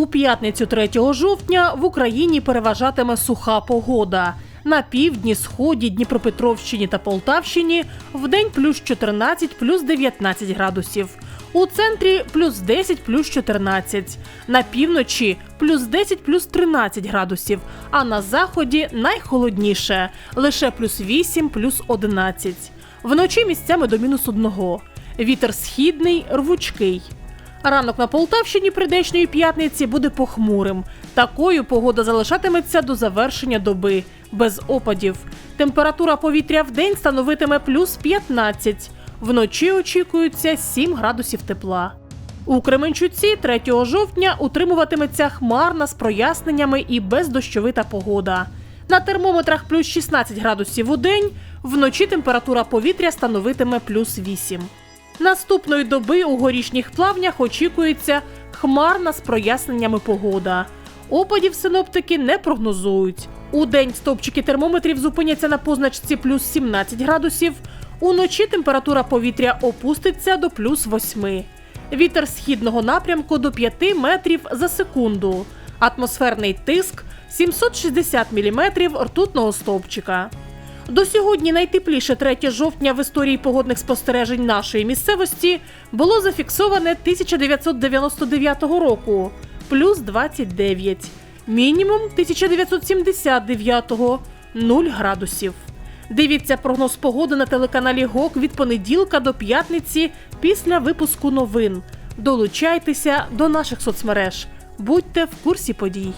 У п'ятницю 3 жовтня в Україні переважатиме суха погода. На півдні, сході, Дніпропетровщині та Полтавщині вдень плюс 14, плюс 19 градусів. У центрі плюс 10, плюс 14. На півночі плюс 10, плюс 13 градусів. А на заході найхолодніше лише плюс 8, плюс 11. Вночі місцями до мінус 1. Вітер східний, рвучкий. Ранок на Полтавщині прийдешньої п'ятниці буде похмурим. Такою погода залишатиметься до завершення доби, без опадів. Температура повітря в день становитиме плюс 15. Вночі очікується 7 градусів тепла. У Кременчуці 3 жовтня утримуватиметься хмарна з проясненнями і бездощовита погода. На термометрах плюс 16 градусів у день, вночі температура повітря становитиме плюс 8. Наступної доби у горішніх плавнях очікується хмарна з проясненнями погода. Опадів синоптики не прогнозують. У день стовпчики термометрів зупиняться на позначці плюс 17 градусів. Уночі температура повітря опуститься до плюс 8. Вітер східного напрямку до 5 метрів за секунду. Атмосферний тиск 760 мм ртутного стовпчика. До сьогодні найтепліше 3 жовтня в історії погодних спостережень нашої місцевості було зафіксоване 1999 року плюс 29, мінімум 1979 0 градусів. Дивіться прогноз погоди на телеканалі ГОК від понеділка до п'ятниці після випуску новин. Долучайтеся до наших соцмереж. Будьте в курсі подій.